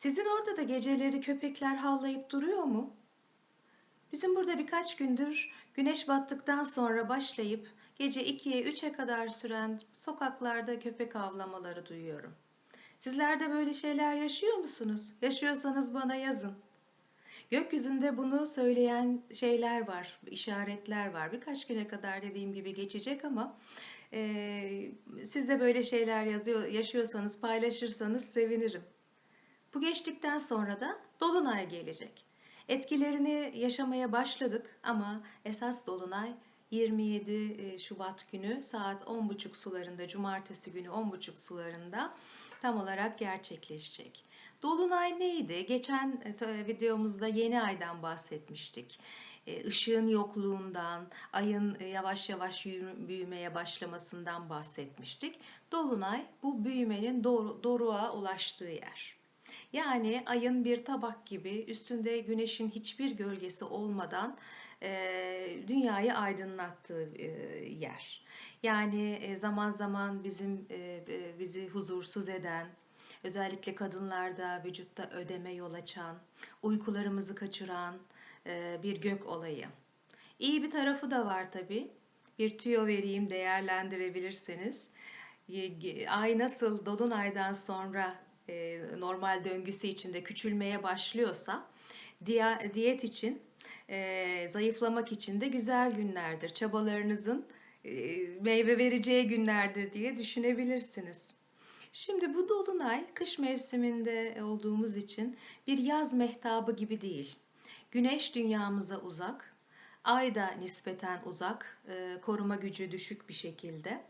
Sizin orada da geceleri köpekler havlayıp duruyor mu? Bizim burada birkaç gündür güneş battıktan sonra başlayıp gece 2'ye 3'e kadar süren sokaklarda köpek avlamaları duyuyorum. Sizler de böyle şeyler yaşıyor musunuz? Yaşıyorsanız bana yazın. Gökyüzünde bunu söyleyen şeyler var, işaretler var. Birkaç güne kadar dediğim gibi geçecek ama e, siz de böyle şeyler yazıyor, yaşıyorsanız, paylaşırsanız sevinirim. Bu geçtikten sonra da Dolunay gelecek. Etkilerini yaşamaya başladık ama esas Dolunay 27 Şubat günü saat 10.30 sularında, cumartesi günü 10.30 sularında tam olarak gerçekleşecek. Dolunay neydi? Geçen videomuzda yeni aydan bahsetmiştik. Işığın yokluğundan, ayın yavaş yavaş büyümeye başlamasından bahsetmiştik. Dolunay bu büyümenin doruğa ulaştığı yer. Yani ayın bir tabak gibi üstünde güneşin hiçbir gölgesi olmadan e, dünyayı aydınlattığı e, yer. Yani e, zaman zaman bizim e, bizi huzursuz eden, özellikle kadınlarda vücutta ödeme yol açan, uykularımızı kaçıran e, bir gök olayı. İyi bir tarafı da var tabii. Bir tüyo vereyim değerlendirebilirseniz. Ay nasıl dolunaydan sonra e, normal döngüsü içinde küçülmeye başlıyorsa diyet için e, zayıflamak için de güzel günlerdir. Çabalarınızın e, meyve vereceği günlerdir diye düşünebilirsiniz. Şimdi bu dolunay kış mevsiminde olduğumuz için bir yaz mehtabı gibi değil. Güneş dünyamıza uzak, ay da nispeten uzak, koruma gücü düşük bir şekilde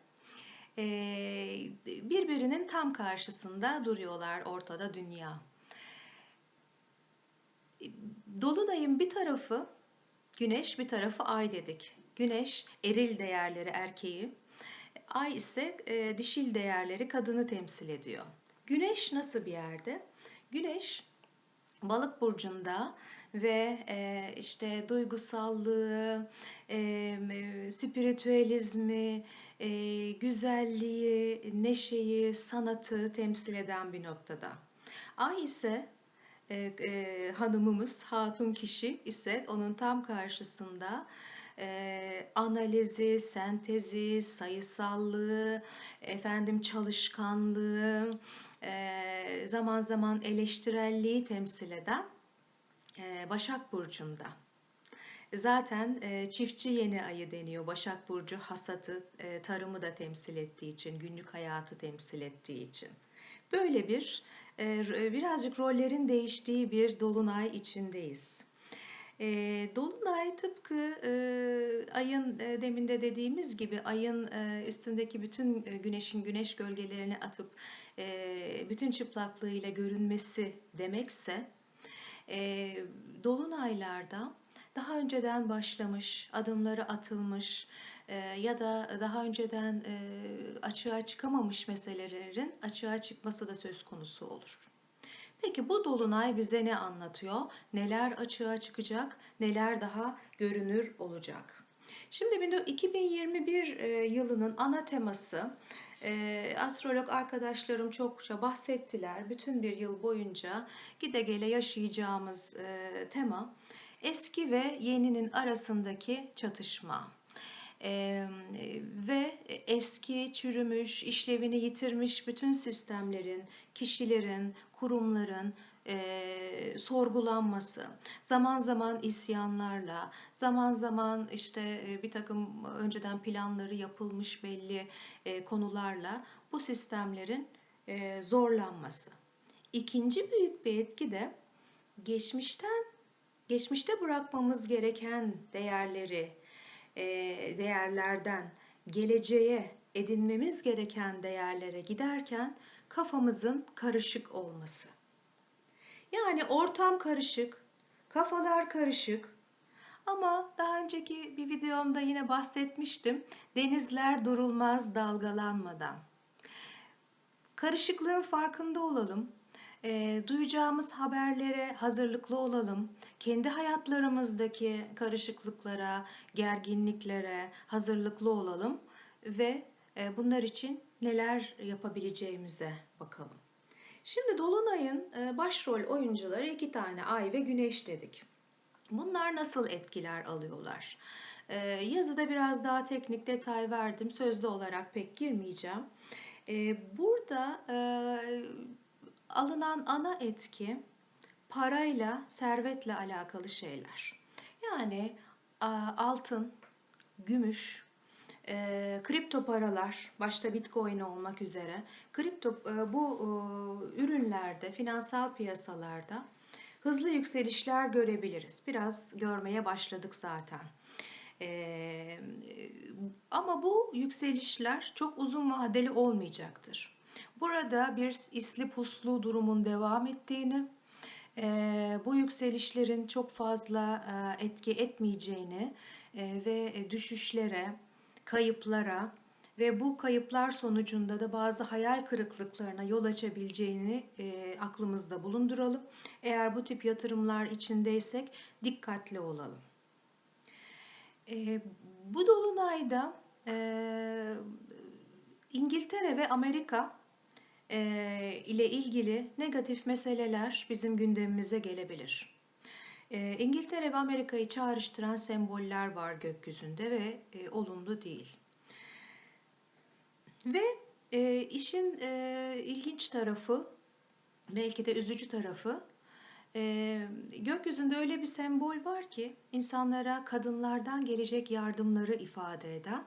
birbirinin tam karşısında duruyorlar ortada dünya. Dolunayın bir tarafı güneş bir tarafı ay dedik. Güneş eril değerleri erkeği, ay ise e, dişil değerleri kadını temsil ediyor. Güneş nasıl bir yerde? Güneş balık burcunda ve e, işte duygusallığı, e, spiritüelizmi, e, güzelliği, neşeyi, sanatı temsil eden bir noktada. Ay ise e, e, hanımımız, hatun kişi ise onun tam karşısında e, analizi, sentezi, sayısallığı, efendim çalışkanlığı, e, zaman zaman eleştirelliği temsil eden Başak Burcu'nda. Zaten e, çiftçi yeni ayı deniyor. Başak Burcu hasatı, e, tarımı da temsil ettiği için, günlük hayatı temsil ettiği için. Böyle bir e, birazcık rollerin değiştiği bir dolunay içindeyiz. E, dolunay tıpkı e, ayın e, deminde dediğimiz gibi ayın e, üstündeki bütün e, güneşin güneş gölgelerini atıp e, bütün çıplaklığıyla görünmesi demekse e, dolunaylarda daha önceden başlamış, adımları atılmış e, ya da daha önceden e, açığa çıkamamış meselelerin açığa çıkması da söz konusu olur. Peki bu dolunay bize ne anlatıyor? Neler açığa çıkacak? Neler daha görünür olacak? Şimdi 2021 e, yılının ana teması e, astrolog arkadaşlarım çokça bahsettiler. Bütün bir yıl boyunca gide gele yaşayacağımız e, tema eski ve yeninin arasındaki çatışma. Ee, ve eski, çürümüş, işlevini yitirmiş bütün sistemlerin, kişilerin, kurumların e, sorgulanması, zaman zaman isyanlarla, zaman zaman işte e, bir takım önceden planları yapılmış belli e, konularla bu sistemlerin e, zorlanması. İkinci büyük bir etki de geçmişten geçmişte bırakmamız gereken değerleri, e, değerlerden geleceğe edinmemiz gereken değerlere giderken kafamızın karışık olması. Yani ortam karışık, kafalar karışık. Ama daha önceki bir videomda yine bahsetmiştim. Denizler durulmaz dalgalanmadan. Karışıklığın farkında olalım e, duyacağımız haberlere hazırlıklı olalım. Kendi hayatlarımızdaki karışıklıklara, gerginliklere hazırlıklı olalım ve e, bunlar için neler yapabileceğimize bakalım. Şimdi Dolunay'ın e, başrol oyuncuları iki tane ay ve güneş dedik. Bunlar nasıl etkiler alıyorlar? E, yazıda biraz daha teknik detay verdim. Sözlü olarak pek girmeyeceğim. E, burada alınan ana etki parayla, servetle alakalı şeyler. Yani altın, gümüş, e, kripto paralar, başta Bitcoin olmak üzere, kripto e, bu e, ürünlerde, finansal piyasalarda hızlı yükselişler görebiliriz. Biraz görmeye başladık zaten. E, ama bu yükselişler çok uzun vadeli olmayacaktır. Burada bir isli puslu durumun devam ettiğini, e, bu yükselişlerin çok fazla e, etki etmeyeceğini e, ve düşüşlere, kayıplara ve bu kayıplar sonucunda da bazı hayal kırıklıklarına yol açabileceğini e, aklımızda bulunduralım. Eğer bu tip yatırımlar içindeysek dikkatli olalım. E, bu dolunayda e, İngiltere ve Amerika e, ile ilgili negatif meseleler bizim gündemimize gelebilir. E, İngiltere ve Amerika'yı çağrıştıran semboller var gökyüzünde ve e, olumlu değil. Ve e, işin e, ilginç tarafı, belki de üzücü tarafı, e, gökyüzünde öyle bir sembol var ki insanlara kadınlardan gelecek yardımları ifade eden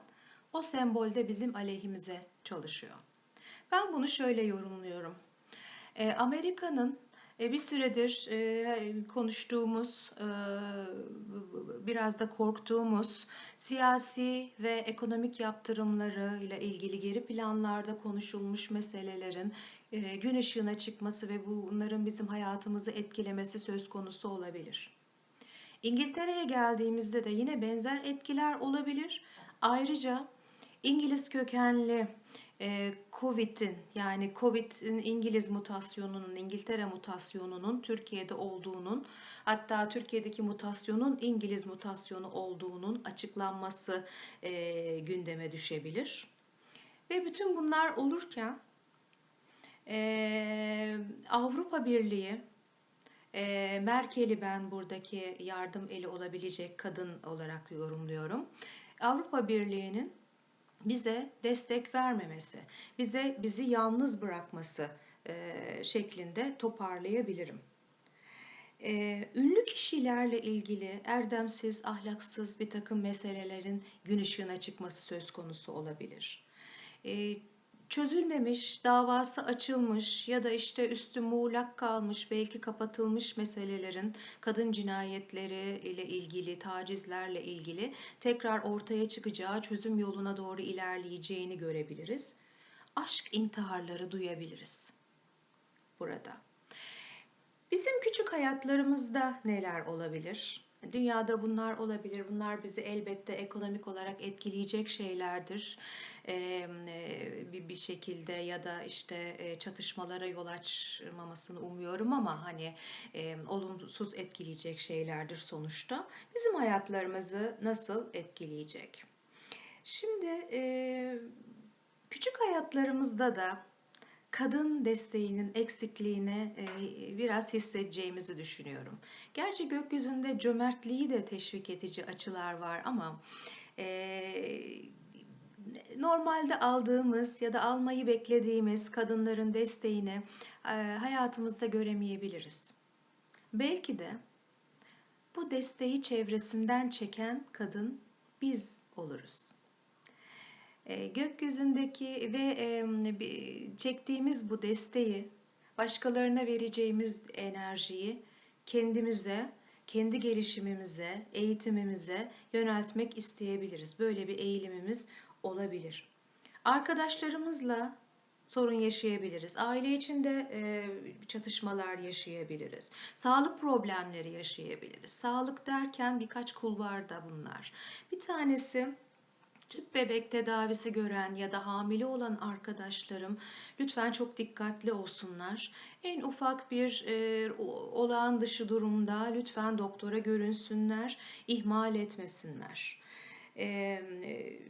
o sembol de bizim aleyhimize çalışıyor. Ben bunu şöyle yorumluyorum. E, Amerika'nın bir süredir e, konuştuğumuz, e, biraz da korktuğumuz siyasi ve ekonomik yaptırımları ile ilgili geri planlarda konuşulmuş meselelerin gün ışığına çıkması ve bunların bizim hayatımızı etkilemesi söz konusu olabilir. İngiltere'ye geldiğimizde de yine benzer etkiler olabilir. Ayrıca İngiliz kökenli e, COVID'in yani COVID'in İngiliz mutasyonunun, İngiltere mutasyonunun Türkiye'de olduğunun hatta Türkiye'deki mutasyonun İngiliz mutasyonu olduğunun açıklanması e, gündeme düşebilir. Ve bütün bunlar olurken e, Avrupa Birliği e, Merkel'i ben buradaki yardım eli olabilecek kadın olarak yorumluyorum. Avrupa Birliği'nin bize destek vermemesi, bize bizi yalnız bırakması e, şeklinde toparlayabilirim. E, ünlü kişilerle ilgili erdemsiz, ahlaksız bir takım meselelerin gün ışığına çıkması söz konusu olabilir. E, çözülmemiş, davası açılmış ya da işte üstü muğlak kalmış, belki kapatılmış meselelerin kadın cinayetleri ile ilgili, tacizlerle ilgili tekrar ortaya çıkacağı, çözüm yoluna doğru ilerleyeceğini görebiliriz. Aşk intiharları duyabiliriz burada. Bizim küçük hayatlarımızda neler olabilir? Dünyada bunlar olabilir. Bunlar bizi elbette ekonomik olarak etkileyecek şeylerdir. Bir, şekilde ya da işte çatışmalara yol açmamasını umuyorum ama hani olumsuz etkileyecek şeylerdir sonuçta. Bizim hayatlarımızı nasıl etkileyecek? Şimdi küçük hayatlarımızda da kadın desteğinin eksikliğini e, biraz hissedeceğimizi düşünüyorum. Gerçi gökyüzünde cömertliği de teşvik edici açılar var ama e, normalde aldığımız ya da almayı beklediğimiz kadınların desteğini e, hayatımızda göremeyebiliriz. Belki de bu desteği çevresinden çeken kadın biz oluruz. E, gökyüzündeki ve e, çektiğimiz bu desteği, başkalarına vereceğimiz enerjiyi kendimize, kendi gelişimimize, eğitimimize yöneltmek isteyebiliriz. Böyle bir eğilimimiz olabilir. Arkadaşlarımızla sorun yaşayabiliriz. Aile içinde e, çatışmalar yaşayabiliriz. Sağlık problemleri yaşayabiliriz. Sağlık derken birkaç kulvarda bunlar. Bir tanesi Tüp bebek tedavisi gören ya da hamile olan arkadaşlarım lütfen çok dikkatli olsunlar. En ufak bir e, olağan dışı durumda lütfen doktora görünsünler, ihmal etmesinler. E,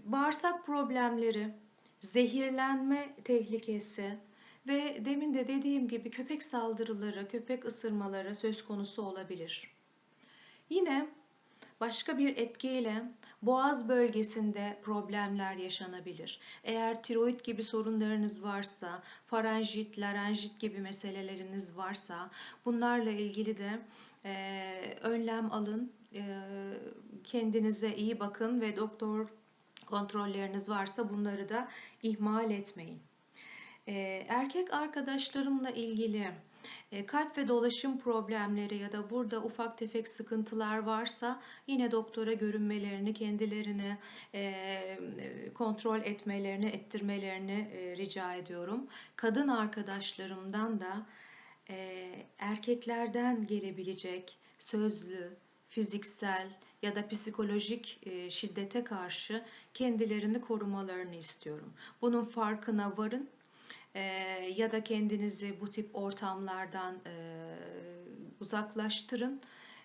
bağırsak problemleri, zehirlenme tehlikesi Ve demin de dediğim gibi köpek saldırıları, köpek ısırmaları söz konusu olabilir. Yine başka bir etkiyle boğaz bölgesinde problemler yaşanabilir. Eğer tiroid gibi sorunlarınız varsa, faranjit, larenjit gibi meseleleriniz varsa bunlarla ilgili de e, önlem alın, e, kendinize iyi bakın ve doktor kontrolleriniz varsa bunları da ihmal etmeyin. E, erkek arkadaşlarımla ilgili kalp ve dolaşım problemleri ya da burada ufak tefek sıkıntılar varsa yine doktora görünmelerini, kendilerini e, kontrol etmelerini, ettirmelerini e, rica ediyorum. Kadın arkadaşlarımdan da erkeklerden gelebilecek sözlü, fiziksel ya da psikolojik şiddete karşı kendilerini korumalarını istiyorum. Bunun farkına varın e, ya da kendinizi bu tip ortamlardan e, uzaklaştırın.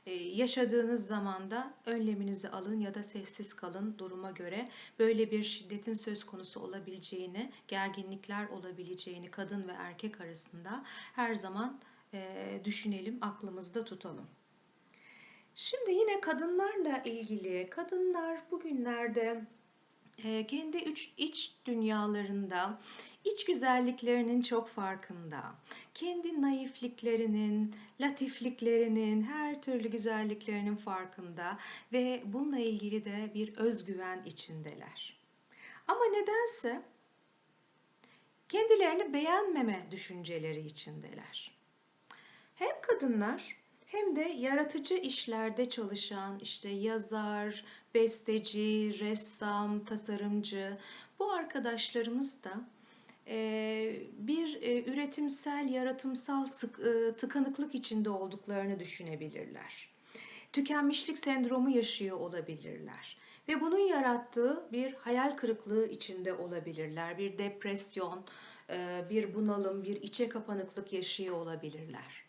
E, yaşadığınız zaman da önleminizi alın ya da sessiz kalın duruma göre böyle bir şiddetin söz konusu olabileceğini, gerginlikler olabileceğini kadın ve erkek arasında her zaman e, düşünelim, aklımızda tutalım. Şimdi yine kadınlarla ilgili, kadınlar bugünlerde kendi iç, iç dünyalarında iç güzelliklerinin çok farkında. Kendi naifliklerinin, latifliklerinin, her türlü güzelliklerinin farkında ve bununla ilgili de bir özgüven içindeler. Ama nedense kendilerini beğenmeme düşünceleri içindeler. Hem kadınlar hem de yaratıcı işlerde çalışan işte yazar, besteci, ressam, tasarımcı bu arkadaşlarımız da bir üretimsel, yaratımsal sık, tıkanıklık içinde olduklarını düşünebilirler. Tükenmişlik sendromu yaşıyor olabilirler ve bunun yarattığı bir hayal kırıklığı içinde olabilirler. Bir depresyon, bir bunalım, bir içe kapanıklık yaşıyor olabilirler.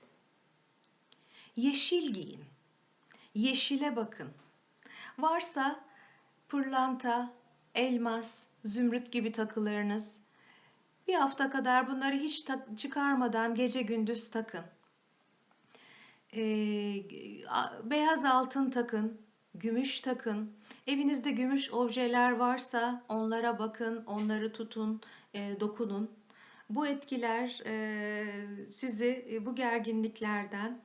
Yeşil giyin. Yeşile bakın. Varsa pırlanta, elmas, zümrüt gibi takılarınız bir hafta kadar bunları hiç çıkarmadan gece gündüz takın. Ee, beyaz altın takın, gümüş takın. Evinizde gümüş objeler varsa onlara bakın, onları tutun, e, dokunun. Bu etkiler e, sizi e, bu gerginliklerden,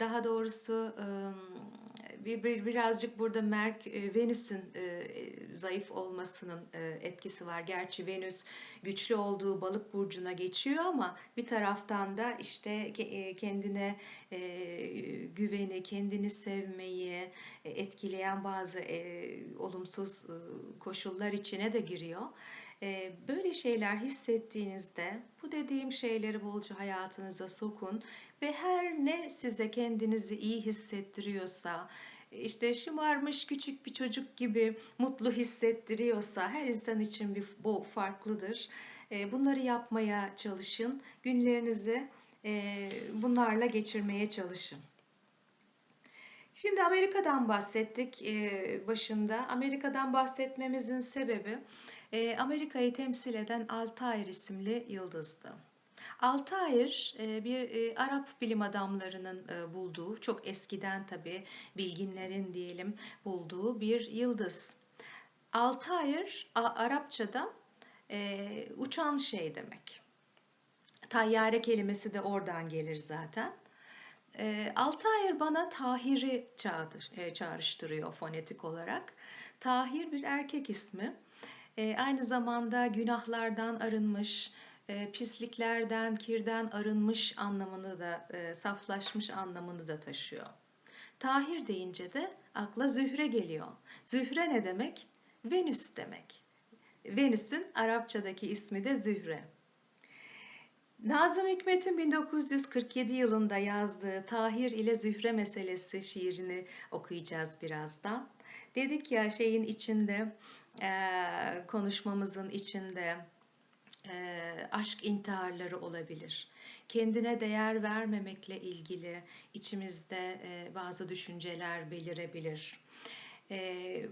daha doğrusu e, bir, bir birazcık burada Merk e, Venüs'ün e, zayıf olmasının e, etkisi var. Gerçi Venüs güçlü olduğu balık burcuna geçiyor ama bir taraftan da işte e, kendine e, güveni, kendini sevmeyi e, etkileyen bazı e, olumsuz e, koşullar içine de giriyor. E, böyle şeyler hissettiğinizde bu dediğim şeyleri bolca hayatınıza sokun ve her ne size kendinizi iyi hissettiriyorsa, işte şımarmış küçük bir çocuk gibi mutlu hissettiriyorsa her insan için bir bu farklıdır. E, bunları yapmaya çalışın. Günlerinizi e, bunlarla geçirmeye çalışın. Şimdi Amerika'dan bahsettik e, başında. Amerika'dan bahsetmemizin sebebi Amerika'yı temsil eden Altair isimli yıldızdı. Altair e, bir e, Arap bilim adamlarının e, bulduğu, çok eskiden tabi bilginlerin diyelim bulduğu bir yıldız. Altair Arapçada uçan şey demek. Tayyare kelimesi de oradan gelir zaten. Altair bana Tahir'i çağrıştırıyor fonetik olarak. Tahir bir erkek ismi. Aynı zamanda günahlardan arınmış, e, pisliklerden, kirden arınmış anlamını da, e, saflaşmış anlamını da taşıyor. Tahir deyince de akla Zühre geliyor. Zühre ne demek? Venüs demek. Venüs'ün Arapçadaki ismi de Zühre. Nazım Hikmet'in 1947 yılında yazdığı Tahir ile Zühre meselesi şiirini okuyacağız birazdan. Dedik ya şeyin içinde, konuşmamızın içinde e, aşk intiharları olabilir. Kendine değer vermemekle ilgili içimizde e, bazı düşünceler belirebilir. E,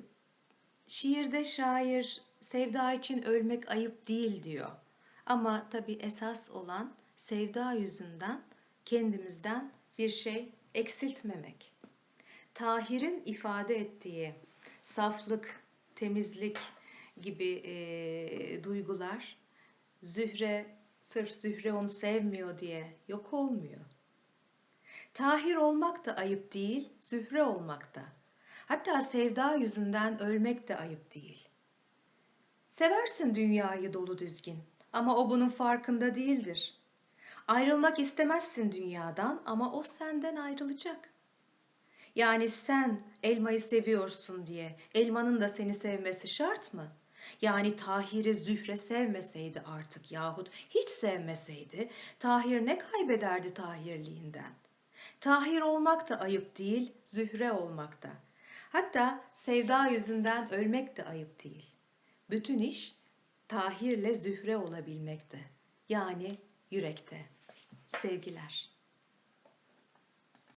şiirde şair sevda için ölmek ayıp değil diyor. Ama tabii esas olan sevda yüzünden kendimizden bir şey eksiltmemek. Tahir'in ifade ettiği saflık, temizlik gibi e, duygular Zühre sırf Zühre onu sevmiyor diye yok olmuyor. Tahir olmak da ayıp değil, Zühre olmak da. Hatta sevda yüzünden ölmek de ayıp değil. Seversin dünyayı dolu düzgün ama o bunun farkında değildir. Ayrılmak istemezsin dünyadan ama o senden ayrılacak. Yani sen elmayı seviyorsun diye elmanın da seni sevmesi şart mı? Yani Tahir'i Zühre sevmeseydi artık yahut hiç sevmeseydi Tahir ne kaybederdi Tahirliğinden? Tahir olmak da ayıp değil, Zühre olmak da. Hatta sevda yüzünden ölmek de ayıp değil. Bütün iş Tahir'le Zühre olabilmekte. Yani yürekte. Sevgiler.